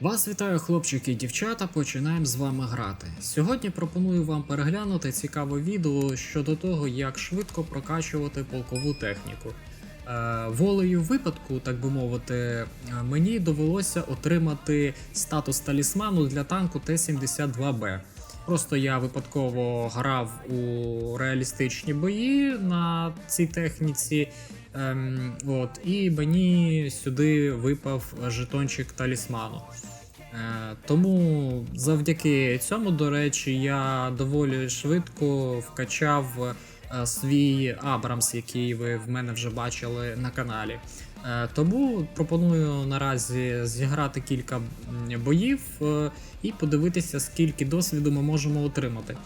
Вас вітаю, хлопчики і дівчата. Починаємо з вами грати. Сьогодні пропоную вам переглянути цікаве відео щодо того, як швидко прокачувати полкову техніку. Е, волею випадку, так би мовити, е, мені довелося отримати статус талісману для танку Т-72Б. Просто я випадково грав у реалістичні бої на цій техніці. Ем, от, і мені сюди випав жетончик талісману. Е, тому завдяки цьому, до речі, я доволі швидко вкачав е, свій Абрамс, який ви в мене вже бачили на каналі. Е, тому пропоную наразі зіграти кілька боїв і подивитися, скільки досвіду ми можемо отримати.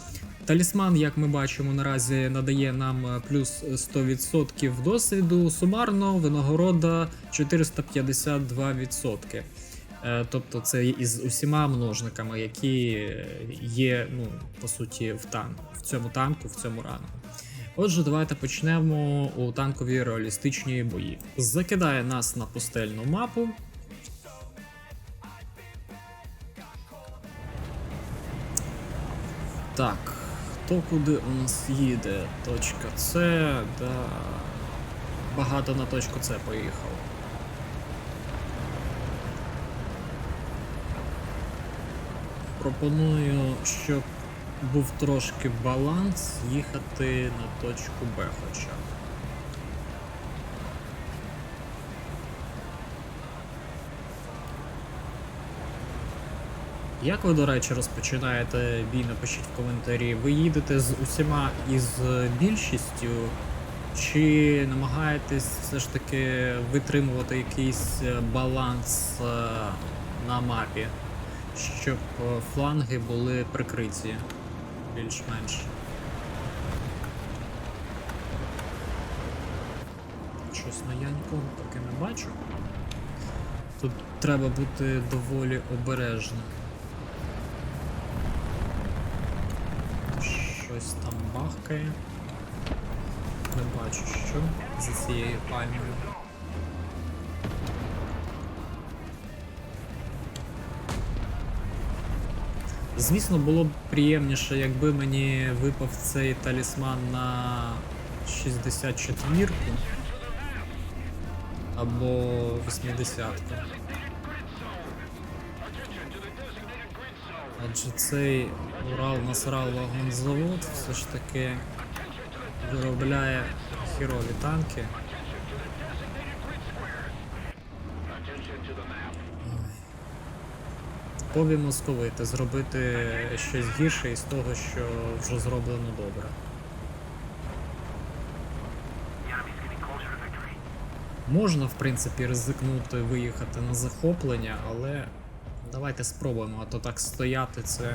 Талісман, як ми бачимо, наразі надає нам плюс 100% досвіду. Сумарно винагорода 452%. Е, Тобто це із усіма множниками, які є, ну, по суті, в тан в цьому танку, в цьому рангу. Отже, давайте почнемо у танкові реалістичні бої. Закидає нас на пустельну мапу. Так, хто куди у нас їде? Точка С, да. Багато на точку С поїхав. Пропоную, щоб був трошки баланс, їхати на точку Б хоча. Як ви, до речі, розпочинаєте бій, напишіть в коментарі. Ви їдете з усіма із більшістю, чи намагаєтесь все ж таки витримувати якийсь баланс е, на мапі, щоб е, фланги були прикриті більш-менш? Щось на я нікого поки не бачу. Тут треба бути доволі обережним. Щось там бахкає. Не бачу що за цією пальмою. Звісно, було б приємніше, якби мені випав цей талісман на 64 або 80-ку. Адже цей Урал Насрал вагонзавод все ж таки виробляє хірові танки. Пові московити, зробити щось гірше із того, що вже зроблено добре. Можна, в принципі, ризикнути виїхати на захоплення, але давайте спробуємо, а то так стояти це.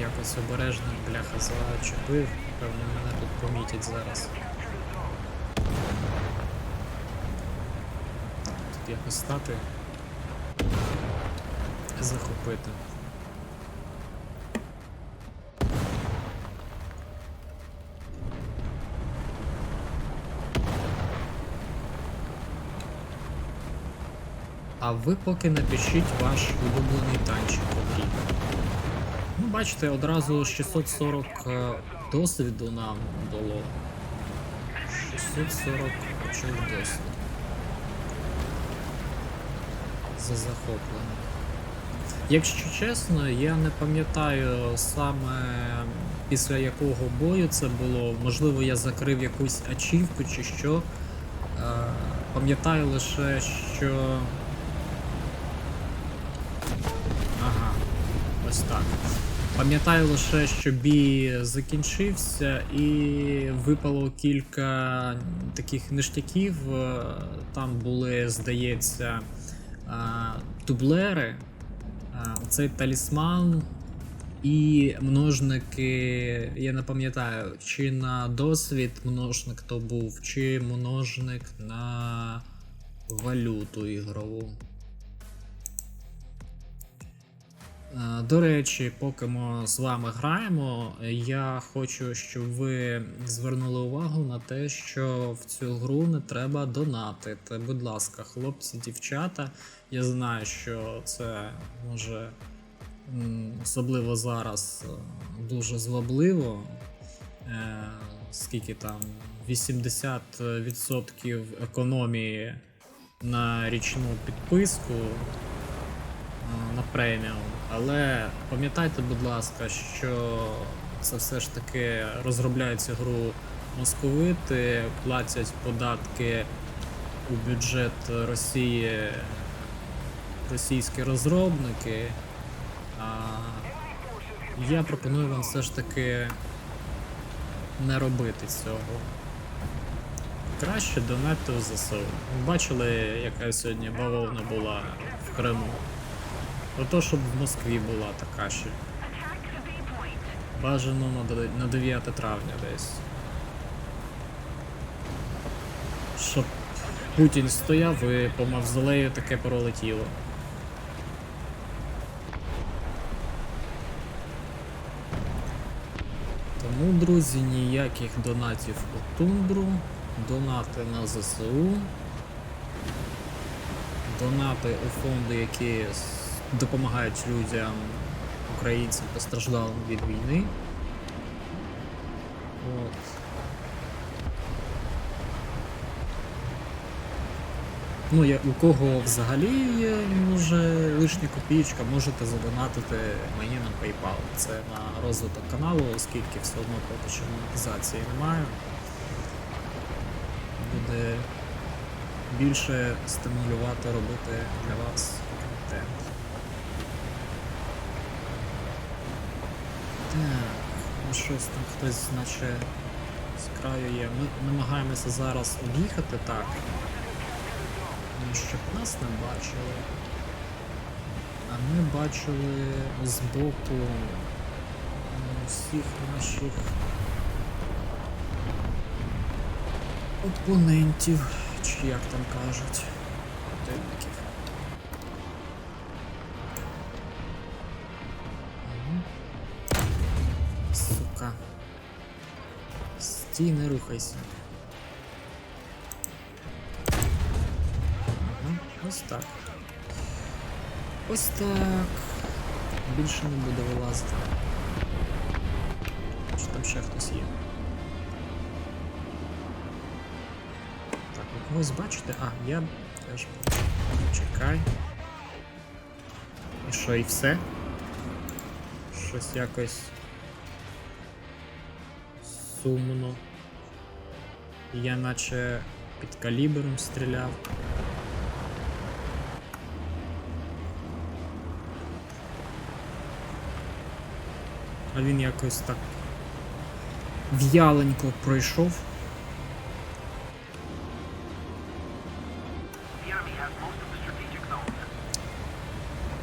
Якось обережно бляха зачепив, певно мене тут помітять зараз. Тут якось стати. Захопити. А ви поки напишіть ваш улюблений танчик. Ну, бачите, одразу 640 е, досвіду нам дало. 640 очок досвіду. За захоплення. Якщо чесно, я не пам'ятаю саме після якого бою це було. Можливо, я закрив якусь ачівку чи що. Е, Пам'ятаю лише, що. Ага, ось так. Пам'ятаю лише, що бій закінчився і випало кілька таких ништяків. Е, Там були, здається, е, дублери, е, талісман і множники. Я не пам'ятаю, чи на досвід множник то був, чи множник на валюту ігрову. До речі, поки ми з вами граємо, я хочу, щоб ви звернули увагу на те, що в цю гру не треба донатити. Будь ласка, хлопці, дівчата. Я знаю, що це може особливо зараз е, дуже звабливо. Е, Скільки там 80% економії на річну підписку на преміум. Але пам'ятайте, будь ласка, що це все ж таки розробляють цю гру московити, платять податки у бюджет Росії російські розробники. А я пропоную вам все ж таки не робити цього. Краще донати в ЗСУ. Бачили, яка сьогодні бавовна була в Криму. Про те, щоб в Москві була така ще. Бажано на 9 травня десь. Щоб Путін стояв і по мавзолею таке пролетіло. Тому, друзі, ніяких донатів у тундру, донати на ЗСУ, донати у фонди, які допомагають людям, українцям постраждалим від війни. От. Ну, я, у кого взагалі є може лишня копійка, можете задонатити мені на PayPal. Це на розвиток каналу, оскільки все одно поки що монетизації немає. Буде більше стимулювати робити для вас контент. Ну щось там хтось, наче з краю є. Ми намагаємося зараз об'їхати так. Ну, щоб нас не бачили. А ми бачили збоку м, всіх наших опонентів, чи як там кажуть, противників. Стій, не рухайся. Ага, ось так. Ось так. Більше не буде вилазити. Чи там ще хтось є? Так, ви когось бачите? А, я теж бачу. Чекай. І що, і все? Щось якось сумно. Я наче під калібром стріляв. А він якось так в'яленько пройшов.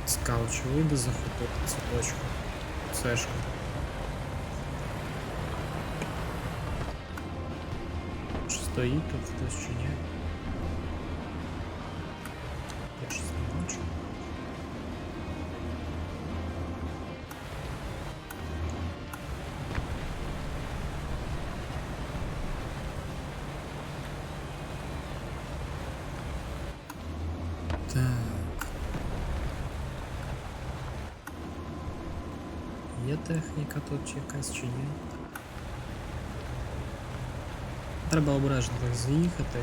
Цікаво, чи вийде захопити цю точку? Це ж. стоїть тут хтось чи ні? Я щось не бачу. Так. Є техніка тут чи якась чи ні? Треба обережно так заїхати.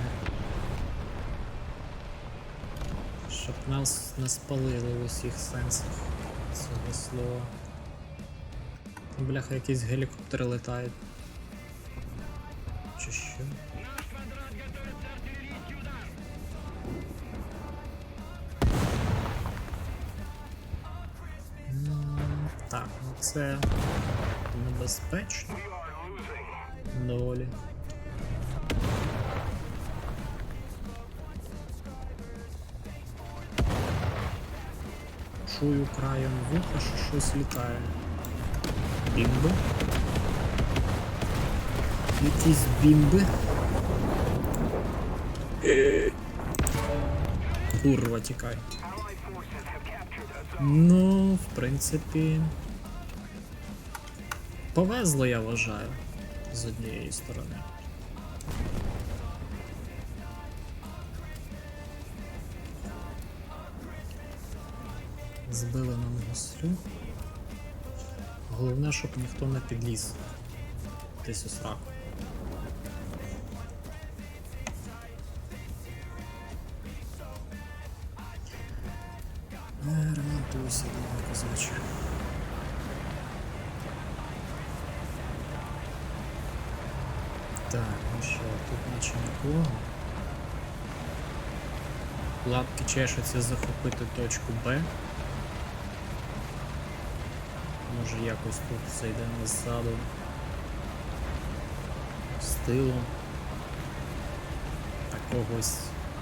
Щоб нас не спалили в усіх сенсах цього слова. Бляха, якісь гелікоптери летають. Чи що? Так, ну це небезпечно. Доволі. Чую краєм вуха, що щось літає. Бімби. Якісь бімби. Курва, тікай. Ну, в принципі. Повезло, я вважаю, з однієї сторони. Збили нам гуслю. Головне, щоб ніхто не підліз. Десь у сраку. Не ремонтуйся, давай, козаче. Так, ну що, тут наче нікого. Лапки чешуться захопити точку Б. Може якось тут зайдемо ззаду. З тилу. Когось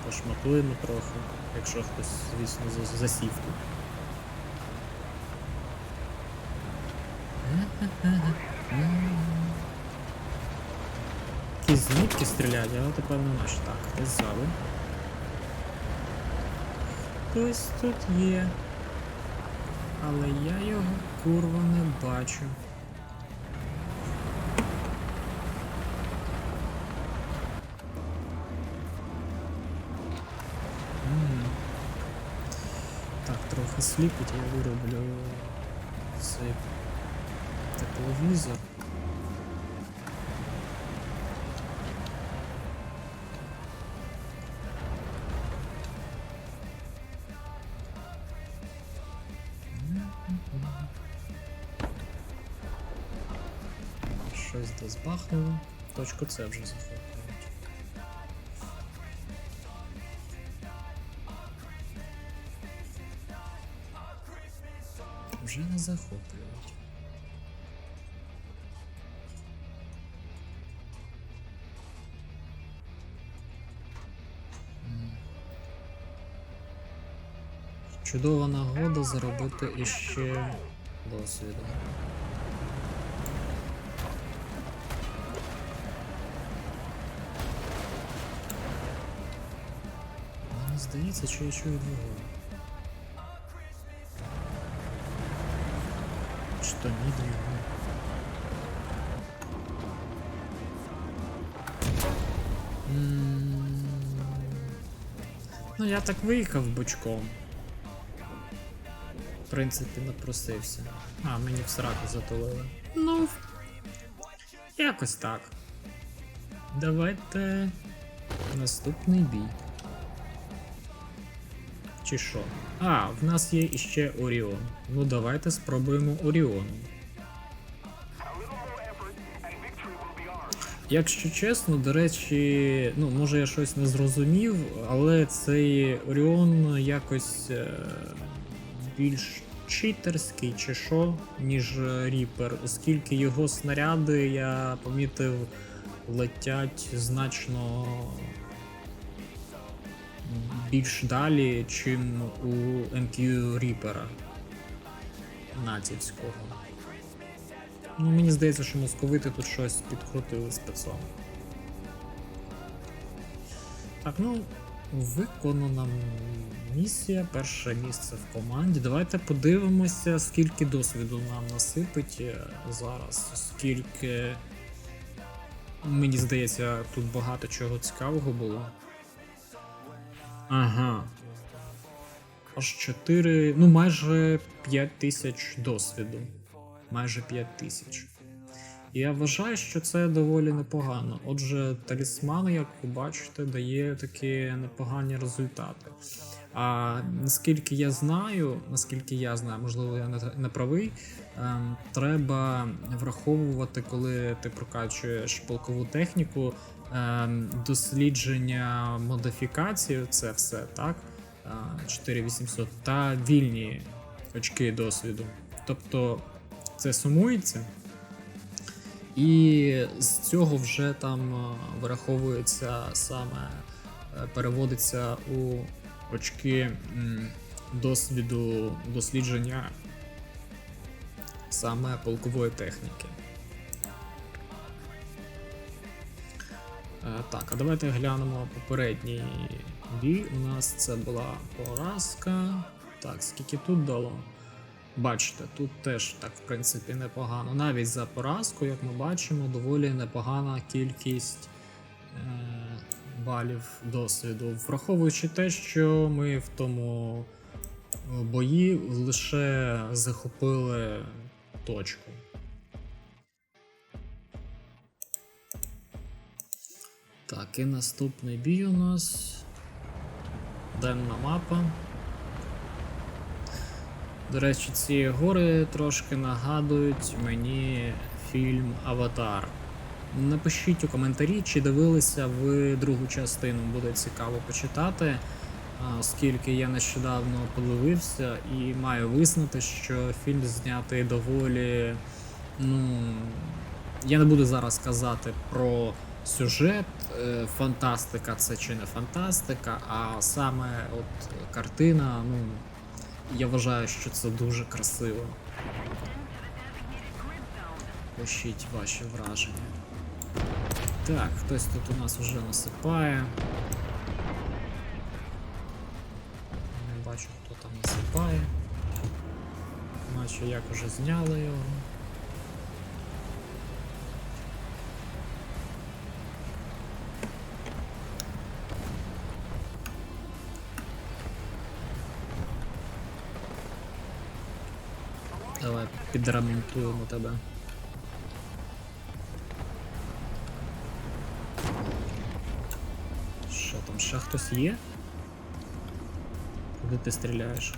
пошматуємо трохи, якщо хтось, звісно, за- засів тут. Якісь звідки стріляють, але тепер не наш. Так, хтось ззаду. Хтось тут є. Але я його курва не бачу. Так, трохи сліпить, я вироблю цей тепловізор. Щось десь бахнуло. Точку С вже захоплюють. Вже не захоплюють. Чудова нагода заробити іще досвіду. Здається, що я чую двигун. Чи то ні двигун. Ну, я так виїхав бочком. В принципі, напросився. А, мені в сраку затулили. Ну, якось так. Давайте наступний бій. Чи що? А, в нас є іще Оріон. Ну давайте спробуємо Оріоном. Якщо чесно, до речі, ну може я щось не зрозумів, але цей Оріон якось е, більш читерський чи що, ніж Ріпер, оскільки його снаряди, я помітив, летять значно більш далі, чим у MQ Ріпера натівського. Ну, мені здається, що московити тут щось підкрутили спецом. Так, ну, виконана місія, перше місце в команді. Давайте подивимося, скільки досвіду нам насипить е, зараз, скільки. Мені здається, тут багато чого цікавого було. Ага. Аж 4, ну майже 5 тисяч досвіду. Майже 5 тисяч. Я вважаю, що це доволі непогано. Отже, талісман, як ви бачите, дає такі непогані результати. А наскільки я знаю, наскільки я знаю, можливо, я не, правий, ем, треба враховувати, коли ти прокачуєш полкову техніку, ем, дослідження модифікації, це все так. е, 4800 та вільні очки досвіду. Тобто це сумується. І з цього вже там е, вираховується саме, е, переводиться у очки досвіду дослідження саме полкової техніки. Е, Так, а давайте глянемо попередній бій. У нас це була поразка. Так, скільки тут дало? Бачите, тут теж так, в принципі, непогано. Навіть за поразку, як ми бачимо, доволі непогана кількість е- балів досвіду. Враховуючи те, що ми в тому е, бої лише захопили точку. Так, і наступний бій у нас. Денна мапа. До речі, ці гори трошки нагадують мені фільм Аватар. Напишіть у коментарі, чи дивилися ви другу частину, буде цікаво почитати, оскільки я нещодавно подивився і маю визнати, що фільм знятий доволі. Ну, я не буду зараз казати про сюжет, е, фантастика це чи не фантастика, а саме от картина, ну, я вважаю, що це дуже красиво. Пишіть ваші враження. Так, хтось тут у нас вже насипає. Не бачу, хто там насипає. Наче як уже зняли його. Давай підремонтуємо тебе. Ще хтось є? Куди ти стріляєш?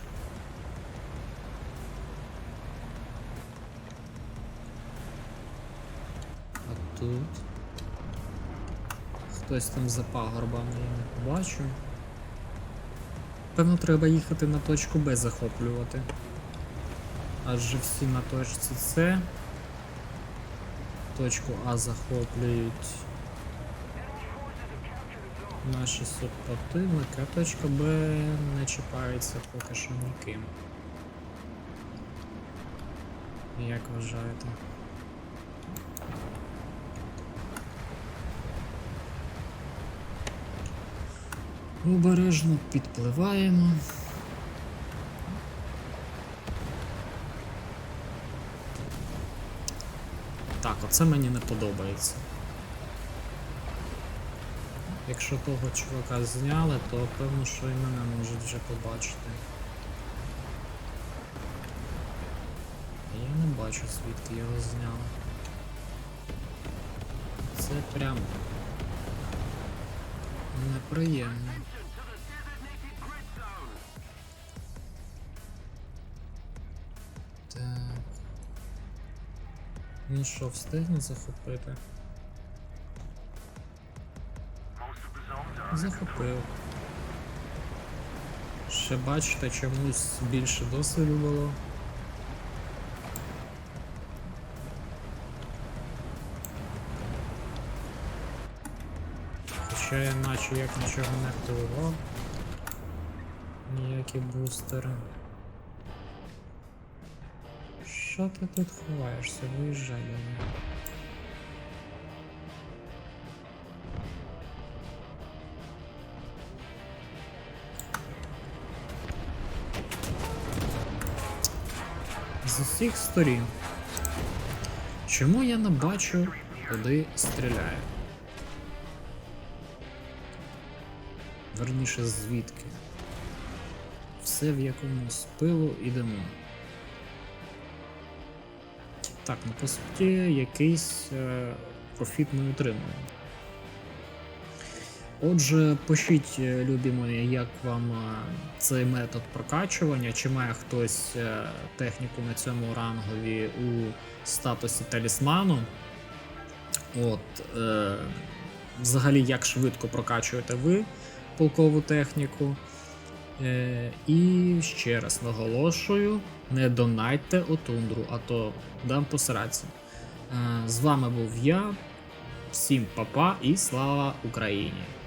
А тут. Хтось там за пагорбами я не побачу. Певно, треба їхати на точку Б захоплювати. Адже всі на точці С. Точку А захоплюють наші супротивники, а точка Б не чіпається поки що ніким. Як вважаєте? Обережно підпливаємо. Так, оце мені не подобається. Якщо того чувака зняли, то певно, що і мене можуть вже побачити. Я не бачу, звідки його зняли. Це прям неприємно. Так. Він що, встигне захопити? Захопив. Ще бачите, чомусь більше досвіду було. Хоча я наче як нічого не активував. Ніякі бустери. Що ти тут ховаєшся? Виїжджай до мене. Усіх сторін. Чому я не бачу, куди стріляє? Верніше звідки? Все в якомусь пилу і диму. Так, ну по суті, якийсь е, профіт ми отримуємо. Отже, пишіть, е, любі мої, як вам е, цей метод прокачування, чи має хтось е, техніку на цьому рангові у статусі талісману. От, е, взагалі, як швидко прокачуєте ви полкову техніку. Е, і ще раз наголошую: не донайте у тундру, а то дам посраці. Е, з вами був я. Всім па-па і слава Україні!